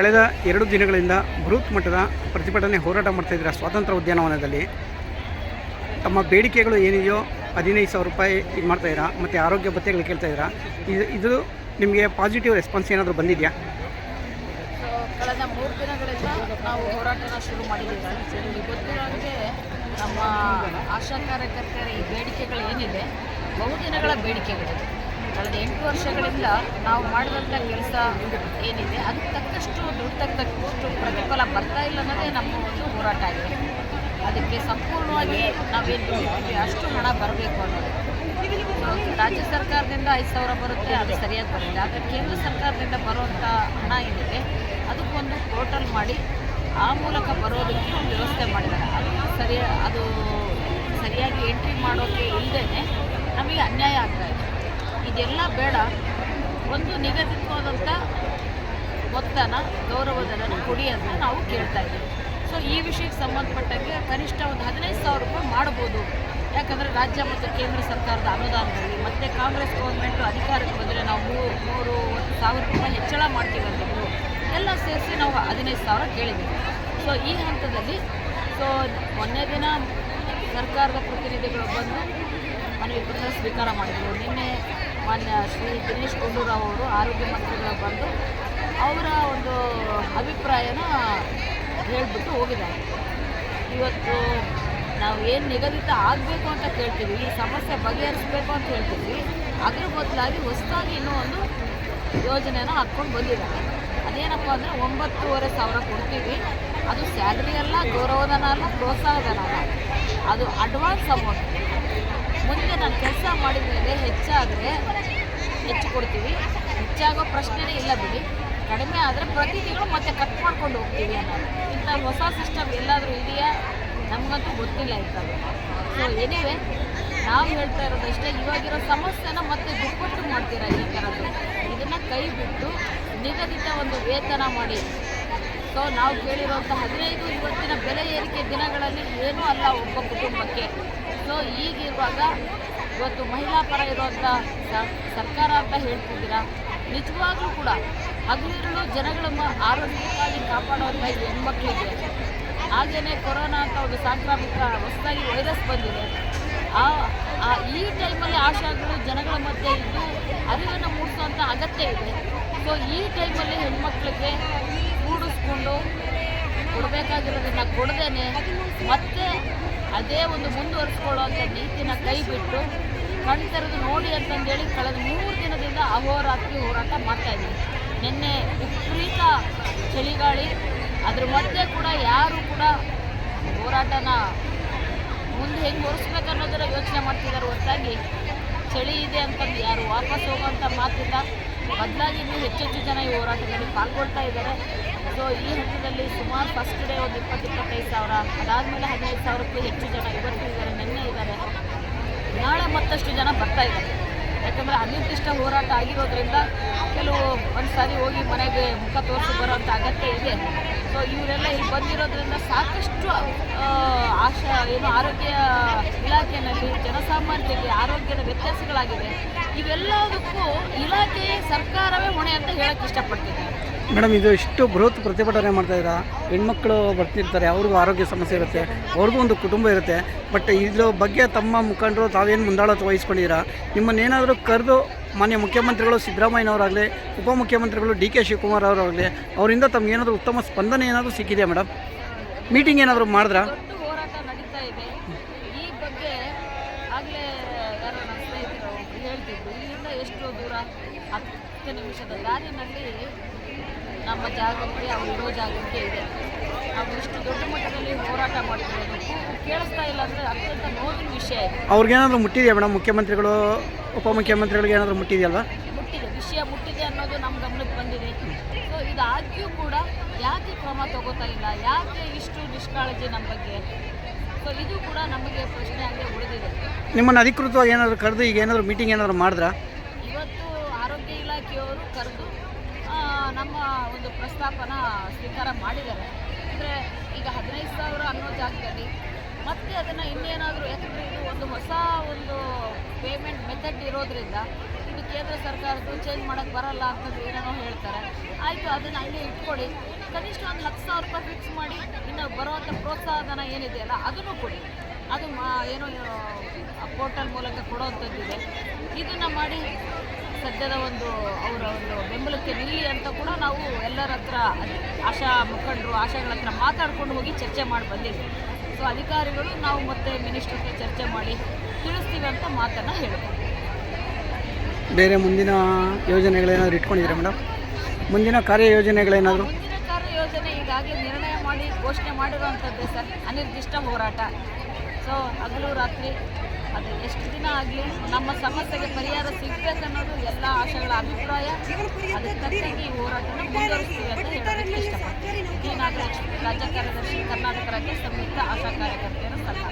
ಕಳೆದ ಎರಡು ದಿನಗಳಿಂದ ಬೃಹತ್ ಮಟ್ಟದ ಪ್ರತಿಭಟನೆ ಹೋರಾಟ ಮಾಡ್ತಾಯಿದ್ದೀರಾ ಸ್ವಾತಂತ್ರ್ಯ ಉದ್ಯಾನವನದಲ್ಲಿ. ತಮ್ಮ ಬೇಡಿಕೆಗಳು ಏನಿದೆಯೋ ಹದಿನೈದು ಸಾವಿರ ರೂಪಾಯಿ ಇದು ಮಾಡ್ತಾಯಿದ್ದೀರಾ ಮತ್ತು ಆರೋಗ್ಯ ಭತ್ಯೆಗಳು ಕೇಳ್ತಾ ಇದ್ದೀರಾ? ಇದು ಇದು ನಿಮಗೆ ಪಾಸಿಟಿವ್ ರೆಸ್ಪಾನ್ಸ್ ಏನಾದರೂ ಬಂದಿದೆಯಾ? ಕಳೆದ ಮೂರು ದಿನಗಳಿಂದ ನಾವು ಹೋರಾಟನ ಶುರು ಮಾಡಿದ್ದೀವಿ. ಗೊತ್ತಿರೋರಿಗೆ ನಮ್ಮ ಆಶಾ ಕಾರ್ಯಕರ್ತರ ಈ ಬೇಡಿಕೆಗಳು ಏನಿದೆ, ಬಹುದಿನಗಳ ಬೇಡಿಕೆಗಳು ಕಳೆದ ಎಂಟು ವರ್ಷಗಳಿಂದ ನಾವು ಮಾಡಿದಂಥ ಕೆಲಸ ಏನಿದೆ, ಅದಕ್ಕೆ ತಕ್ಕಷ್ಟು ದುಡ್ಡು, ತಕ್ಕಷ್ಟು ಪ್ರತಿಫಲ ಬರ್ತಾ ಇಲ್ಲ ಅನ್ನೋದೇ ನಮ್ಮ ಒಂದು ಹೋರಾಟ ಆಗಿದೆ. ಅದಕ್ಕೆ ಸಂಪೂರ್ಣವಾಗಿ ನಾವೇನು ದುಡಿತೀವಿ ಅಷ್ಟು ಹಣ ಬರಬೇಕು ಅನ್ನೋದು. ರಾಜ್ಯ ಸರ್ಕಾರದಿಂದ ಐದು ಸಾವಿರ ಬರುತ್ತೆ, ಅದು ಸರಿಯಾಗಿ ಬರುತ್ತೆ ಆದರೆ ಕೇಂದ್ರ ಸರ್ಕಾರದಿಂದ ಬರುವಂಥ ಹಣ ಏನಿದೆ ಅದಕ್ಕೊಂದು ಟೋಟಲ್ ಮಾಡಿ ಆ ಮೂಲಕ ಬರೋದಕ್ಕೆ ಒಂದು ವ್ಯವಸ್ಥೆ ಮಾಡಿದ್ದಾರೆ. ಅದು ಸರಿಯ, ಅದು ಸರಿಯಾಗಿ ಎಂಟ್ರಿ ಮಾಡೋಕ್ಕೆ ಇಲ್ಲದೇ ನಮಗೆ ಅನ್ಯಾಯ ಆಗ್ತಾ ಇದೆ. ಇದೆಲ್ಲ ಬೇಡ. ಒಂದು ನಿಗದಿತವಾದಂಥ ಮೊತ್ತನ ಗೌರವಧನ ಕೊಡಿ ಅಂತ ನಾವು ಕೇಳ್ತಾ ಇದ್ದೀವಿ. ಸೊ ಈ ವಿಷಯಕ್ಕೆ ಸಂಬಂಧಪಟ್ಟಂಗೆ ಕನಿಷ್ಠ ಒಂದು ಹದಿನೈದು ಸಾವಿರ ರೂಪಾಯಿ ಮಾಡ್ಬೋದು. ಯಾಕಂದರೆ ರಾಜ್ಯ ಮತ್ತು ಕೇಂದ್ರ ಸರ್ಕಾರದ ಅನುದಾನದಲ್ಲಿ ಮತ್ತು ಕಾಂಗ್ರೆಸ್ ಗೌರ್ಮೆಂಟು ಅಧಿಕಾರಕ್ಕೆ ಬಂದರೆ ನಾವು ಮೂರು ಮೂರು ಸಾವಿರ ರೂಪಾಯಿ ಹೆಚ್ಚಳ ಮಾಡ್ತೀವಿ ಅಂತಿದ್ರು ಎಲ್ಲ ಸೇರಿಸಿ ನಾವು ಹದಿನೈದು ಸಾವಿರ ಕೇಳಿದ್ದೀವಿ. ಸೊ ಈ ಹಂತದಲ್ಲಿ ಸೊ ಮೊನ್ನೆ ದಿನ ಸರ್ಕಾರದ ಪ್ರತಿನಿಧಿಗಳು ಬಂದು ಮನವಿ ಪತ್ರ ಸ್ವೀಕಾರ ಮಾಡಿದರು. ನಿನ್ನೆ ಮಾನ್ಯ ಶ್ರೀ ದಿನೇಶ್ ಗುಂಡೂರಾವ್ ಅವರು ಆರೋಗ್ಯ ಮಂತ್ರಿಗಳು ಬಂದು ಅವರ ಒಂದು ಅಭಿಪ್ರಾಯನ ಹೇಳಿಬಿಟ್ಟು ಹೋಗಿದ್ದಾರೆ. ಇವತ್ತು ನಾವು ಏನು ನಿಗದಿತ ಆಗಬೇಕು ಅಂತ ಕೇಳ್ತೀವಿ, ಈ ಸಮಸ್ಯೆ ಬಗೆಹರಿಸ್ಬೇಕು ಅಂತ ಹೇಳ್ತೀವಿ, ಅದ್ರ ಬದಲಾಗಿ ಹೊಸದಾಗಿ ಇನ್ನೂ ಒಂದು ಯೋಜನೆನ ಹಾಕ್ಕೊಂಡು ಬಂದಿದ್ದಾರೆ. ಅದೇನಪ್ಪ ಅಂದರೆ ಒಂಬತ್ತೂವರೆ ಸಾವಿರ ಕೊಡ್ತೀವಿ. ಅದು ಸ್ಯಾಲ್ರಿ ಅಲ್ಲ, ಗೌರವಧನ ಅಲ್ಲ, ಪ್ರೋತ್ಸಾಹಧನ ಅಲ್ಲ. ಅದು ಅಡ್ವಾನ್ಸ್ ಅಮೌಂಟ್. ಮುಂದೆ ನಾನು ಕೆಲಸ ಮಾಡಿದ ಮೇಲೆ ಹೆಚ್ಚಾದರೆ ಹೆಚ್ಚು ಕೊಡ್ತೀವಿ. ಹೆಚ್ಚಾಗೋ ಪ್ರಶ್ನೆನೇ ಇಲ್ಲ ಬಿಡಿ. ಕಡಿಮೆ ಆದರೆ ಪ್ರತಿ ತಿಂಗಳು ಮತ್ತೆ ಕಟ್ ಮಾಡ್ಕೊಂಡು ಹೋಗ್ತೀವಿ ಅನ್ನೋದು ಇಂಥ ಹೊಸ ಸಿಸ್ಟಮ್ ಎಲ್ಲಾದರೂ ಇದೆಯಾ? ನಮಗಂತೂ ಗೊತ್ತಿಲ್ಲ ಇಂಥದ್ದು ಸೊ ಎನಿವೆ ನಾವು ಹೇಳ್ತಾ ಇರೋದಷ್ಟೇ ಇವಾಗಿರೋ ಸಮಸ್ಯೆನ ಮತ್ತೆ ದುಪ್ಪಟ್ಟು ಮಾಡ್ತೀರಾ ಈ ಥರದ್ದು? ಇದನ್ನು ಕೈ ಬಿಟ್ಟು ನಿಗದಿತ ಒಂದು ವೇತನ ಮಾಡಿ. ಸೊ ನಾವು ಕೇಳಿರುವಂಥ ಹದಿನೈದು ಇವತ್ತಿನ ಬೆಲೆ ಏರಿಕೆ ದಿನಗಳಲ್ಲಿ ಏನೂ ಅಲ್ಲ ಒಬ್ಬ ಕುಟುಂಬಕ್ಕೆ. ಸೊ ಈಗಿರುವಾಗ ಇವತ್ತು ಮಹಿಳಾ ಪರ ಇರುವಂಥ ಸರ್ಕಾರ ಅಂತ ಹೇಳ್ತಿದ್ದೀರಾ? ನಿಜವಾಗ್ಲೂ ಕೂಡ ಹಗಲಿರುಳು ಜನಗಳ ಆರೋಗ್ಯಕ್ಕಾಗಿ ಕಾಪಾಡುವಂಥ ಹೆಣ್ಮಕ್ಳಿಗೆ. ಹಾಗೆಯೇ ಕೊರೋನಾ ಅಂತ ಒಂದು ಸಾಂಕ್ರಾಮಿಕ ಹೊಸದಾಗಿ ವೈರಸ್ ಬಂದಿದೆ. ಆ ಈ ಟೈಮಲ್ಲಿ ಆಶಾಗಳು ಜನಗಳ ಮಧ್ಯೆ ಇದ್ದು ಅರಿವನ್ನು ಮೂಡಿಸುವಂಥ ಅಗತ್ಯ ಇದೆ. ಸೊ ಈ ಟೈಮಲ್ಲಿ ಹೆಣ್ಮಕ್ಳಿಗೆ ಕೂಡಿಸ್ಕೊಂಡು ಕೊಡಬೇಕಾಗಿರೋದನ್ನು ಕೊಡದೇನೆ, ಮತ್ತೆ ಅದೇ ಒಂದು ಮುಂದುವರಿಸ್ಕೊಳ್ಳುವಂಥ ನೀತಿನ ಕೈ ಬಿಟ್ಟು ಕಣ್ ತೆರೆದು ನೋಡಿ ಅಂತಂದೇಳಿ ಕಳೆದ ಮೂರು ದಿನದಿಂದ ಅಹೋರಾತ್ರಿ ಹೋರಾಟ ಮಾಡ್ತಾ ಇದ್ದೀನಿ. ನಿನ್ನೆ ವಿಪರೀತ ಚಳಿಗಾಳಿ, ಅದ್ರ ಮಧ್ಯೆ ಕೂಡ ಯಾರು ಕೂಡ ಹೋರಾಟನ ಮುಂದೆ ಹೆಂಗೆ ಓರಿಸ್ಬೇಕನ್ನೋದನ್ನ ಅನ್ನೋದರ ಯೋಚನೆ ಮಾಡ್ತಿದ್ದಾರೆ ಹೊರತಾಗಿ ಚಳಿ ಇದೆ ಅಂತಂದು ಯಾರು ವಾಪಸ್ ಹೋಗುವಂಥ ಮಾತಿಲ್ಲ. ಬದಲಾಗಿ ಇನ್ನೂ ಹೆಚ್ಚೆಚ್ಚು ಜನ ಈ ಹೋರಾಟದಲ್ಲಿ ಪಾಲ್ಗೊಳ್ತಾ ಇದ್ದಾರೆ. ಸೊ ಈ ಹಂತದಲ್ಲಿ ಸುಮಾರು ಫಸ್ಟ್ ಡೇ ಒಂದು ಇಪ್ಪತ್ತು ಇಪ್ಪತ್ತೈದು ಸಾವಿರ, ಅದಾದಮೇಲೆ ಹದಿನೈದು ಸಾವಿರಕ್ಕೂ ಹೆಚ್ಚು ಜನ ಇವತ್ತು ಇದ್ದಾರೆ, ನಿನ್ನೆ ಇದ್ದಾರೆ. ನಾಳೆ ಮತ್ತಷ್ಟು ಜನ ಬರ್ತಾ ಇದ್ದಾರೆ. ಯಾಕಂದರೆ ಅನಿರ್ದಿಷ್ಟ ಹೋರಾಟ ಆಗಿರೋದ್ರಿಂದ ಕೆಲವು ಒಂದು ಸಾರಿ ಹೋಗಿ ಮನೆಗೆ ಮುಖ ತೋರಿಸಿ ಬರೋಂಥ ಅಗತ್ಯ ಇದೆ. ಸೊ ಇವರೆಲ್ಲ ಇಲ್ಲಿ ಬಂದಿರೋದ್ರಿಂದ ಸಾಕಷ್ಟು ಆಶಾ, ಏನು ಆರೋಗ್ಯ ಇಲಾಖೆಯಲ್ಲಿ ಜನಸಾಮಾನ್ಯರಿಗೆ ಆರೋಗ್ಯದ ವ್ಯತ್ಯಾಸಗಳಾಗಿದೆ. ಇವೆಲ್ಲದಕ್ಕೂ ಇಲಾಖೆ ಸರ್ಕಾರವೇ ಹೊಣೆ ಅಂತ ಹೇಳಕ್ಕೆ ಇಷ್ಟಪಡ್ತೀನಿ. ಮೇಡಮ್, ಇದು ಇಷ್ಟು ಬೃಹತ್ ಪ್ರತಿಭಟನೆ ಮಾಡ್ತಾ ಇದ್ದೀರಾ? ಹೆಣ್ಮಕ್ಳು ಬರ್ತಿರ್ತಾರೆ, ಅವ್ರಿಗೂ ಆರೋಗ್ಯ ಸಮಸ್ಯೆ ಇರುತ್ತೆ, ಅವ್ರಿಗೂ ಒಂದು ಕುಟುಂಬ ಇರುತ್ತೆ ಬಟ್ ಇದ್ರ ಬಗ್ಗೆ ತಮ್ಮ ಮುಖಂಡರು ತಾವೇನು ಮುಂದಾಳತ್ವ ವಹಿಸ್ಕೊಂಡಿದ್ದೀರಾ? ನಿಮ್ಮನ್ನೇನಾದರೂ ಕರೆದು ಮಾನ್ಯ ಮುಖ್ಯಮಂತ್ರಿಗಳು ಸಿದ್ದರಾಮಯ್ಯನವರಾಗಲಿ, ಉಪಮುಖ್ಯಮಂತ್ರಿಗಳು ಡಿ ಕೆ ಶಿವಕುಮಾರ್ ಅವರಾಗಲಿ, ಅವರಿಂದ ತಮಗೇನಾದರೂ ಉತ್ತಮ ಸ್ಪಂದನೆ ಏನಾದರೂ ಸಿಕ್ಕಿದೆಯಾ ಮೇಡಮ್? ಮೀಟಿಂಗ್ ಏನಾದರೂ ಮಾಡಿದ್ರಾ? ಹತ್ತು ನಿಮಿಷದ ದಾರಿನಲ್ಲಿ ನಮ್ಮ ಜಾಗಕ್ಕೆ ಅವ್ರು ಇರೋ ಜಾಗಕ್ಕೆ ಇದೆ. ಅವ್ರು ಇಷ್ಟು ದೊಡ್ಡ ಮಟ್ಟದಲ್ಲಿ ಹೋರಾಟ ಮಾಡ್ತಿರೋದು ಕೇಳಿಸ್ತಾ ಇಲ್ಲ ಅಂದರೆ ಅತ್ಯಂತ ನೋವಿನ ವಿಷಯ ಇದೆ. ಅವ್ರಿಗೇನಾದರೂ ಮುಟ್ಟಿದೆಯಾ ಮೇಡಮ್? ಮುಖ್ಯಮಂತ್ರಿಗಳು ಉಪಮುಖ್ಯಮಂತ್ರಿಗಳಿಗೆ ಏನಾದರೂ ಮುಟ್ಟಿದೆಯಲ್ವಾ ಮುಟ್ಟಿದೆ. ವಿಷಯ ಮುಟ್ಟಿದೆ ಅನ್ನೋದು ನಮ್ಮ ಗಮನಕ್ಕೆ ಬಂದಿದೆ. ಸೊ ಇದಾಗ್ಯೂ ಕೂಡ ಯಾಕೆ ಕ್ರಮ ತಗೋತಾ ಇಲ್ಲ? ಯಾಕೆ ಇಷ್ಟು ನಿಷ್ಕಾಳಜಿ ನಮ್ಮ ಬಗ್ಗೆ? ಸೊ ಇದು ಕೂಡ ನಮಗೆ ಪ್ರಶ್ನೆ ಆಗದೆ ಉಳಿದಿದೆ. ನಿಮ್ಮನ್ನು ಅಧಿಕೃತವಾಗಿ ಏನಾದರೂ ಕರೆದು ಈಗ ಏನಾದರೂ ಮೀಟಿಂಗ್ ಏನಾದರೂ ಮಾಡಿದ್ರಾ? ಇವತ್ತು ಆರೋಗ್ಯ ಇಲಾಖೆಯವರು ಕರೆದು ನಮ್ಮ ಒಂದು ಪ್ರಸ್ತಾಪನ ಸ್ವೀಕಾರ ಮಾಡಿದ್ದಾರೆ. ಅಂದರೆ ಈಗ ಹದಿನೈದು ಸಾವಿರ ಅನ್ನೋ ಜಾಗದಲ್ಲಿ ಮತ್ತೆ ಅದನ್ನು ಇನ್ನೇನಾದರೂ ಯಾಕಂದರೆ ಇದು ಒಂದು ಹೊಸ ಒಂದು ಪೇಮೆಂಟ್ ಮೆಥಡ್ ಇರೋದ್ರಿಂದ ಇದು ಕೇಂದ್ರ ಸರ್ಕಾರದ್ದು ಚೇಂಜ್ ಮಾಡೋಕ್ಕೆ ಬರಲ್ಲ ಅಂತ ಏನೇನೋ ಹೇಳ್ತಾರೆ. ಆಯಿತು, ಅದನ್ನು ಹಂಗೆ ಇಟ್ಕೊಡಿ. ಕನಿಷ್ಠ ಒಂದು ಹತ್ತು ಸಾವಿರ ರೂಪಾಯಿ ಫಿಕ್ಸ್ ಮಾಡಿ, ಇನ್ನು ಬರುವಂಥ ಪ್ರೋತ್ಸಾಹಧನ ಏನಿದೆಯಲ್ಲ ಅದನ್ನು ಕೊಡಿ. ಅದು ಏನೋ ಪೋರ್ಟಲ್ ಮೂಲಕ ಕೊಡೋವಂಥದ್ದಿದೆ ಇದನ್ನು ಮಾಡಿ ಸದ್ಯದ ಒಂದು ಅವರ ಒಂದು ಬೆಂಬಲಕ್ಕೆ ನಿಲ್ಲಿ ಅಂತ ಕೂಡ ನಾವು ಎಲ್ಲರ ಹತ್ರ ಆಶಾ ಮುಖಂಡರು ಆಶಾಗಳ ಹತ್ರ ಮಾತಾಡ್ಕೊಂಡು ಹೋಗಿ ಚರ್ಚೆ ಮಾಡಿ ಬಂದಿದ್ದೀವಿ ಸೊ ಅಧಿಕಾರಿಗಳು ನಾವು ಮತ್ತೆ ಮಿನಿಸ್ಟರ್ ಹತ್ರ ಚರ್ಚೆ ಮಾಡಿ ತಿಳಿಸ್ತೀವಿ ಅಂತ ಮಾತನ್ನು ಹೇಳ್ಬೋದು ಬೇರೆ ಮುಂದಿನ ಯೋಜನೆಗಳೇನಾದರೂ ಇಟ್ಕೊಂಡಿದ್ದೀರಾ ಮೇಡಮ್? ಮುಂದಿನ ಕಾರ್ಯ ಯೋಜನೆಗಳೇನಾದರೂ ಮುಂದಿನ ಕಾರ್ಯ ಯೋಜನೆ ಈಗಾಗಲೇ ನಿರ್ಣಯ ಮಾಡಿ ಘೋಷಣೆ ಮಾಡಿರುವಂಥದ್ದೇ ಸರ್ ಅನಿರ್ದಿಷ್ಟ ಹೋರಾಟ. ಸೊ ಹಗಲು ರಾತ್ರಿ ಅದು ಎಷ್ಟು ದಿನ ಆಗಲಿ ನಮ್ಮ ಸಮಸ್ಯೆಗೆ ಪರಿಹಾರ ಸಿಗಬೇಕನ್ನೋದು ಎಲ್ಲ ಆಶೆಗಳ ಅಭಿಪ್ರಾಯ. ಅದಕ್ಕೆ ತಕ್ಕಂಗೆ ಈ ಹೋರಾಟನ ಮುಂದುವರಿಸ್ತೀವಿ ಅಂತ ಹೇಳೋದಕ್ಕೆ ಇಷ್ಟಪಡ್ತೀನಿ. ನಾಗರಾಜ್ ರಾಜ್ಯ ಕಾರ್ಯದರ್ಶಿ, ಕರ್ನಾಟಕ ರಾಜ್ಯ ಸಂಯುಕ್ತ ಆಶಾ ಕಾರ್ಯಕರ್ತೆಯರ ಸಂಘ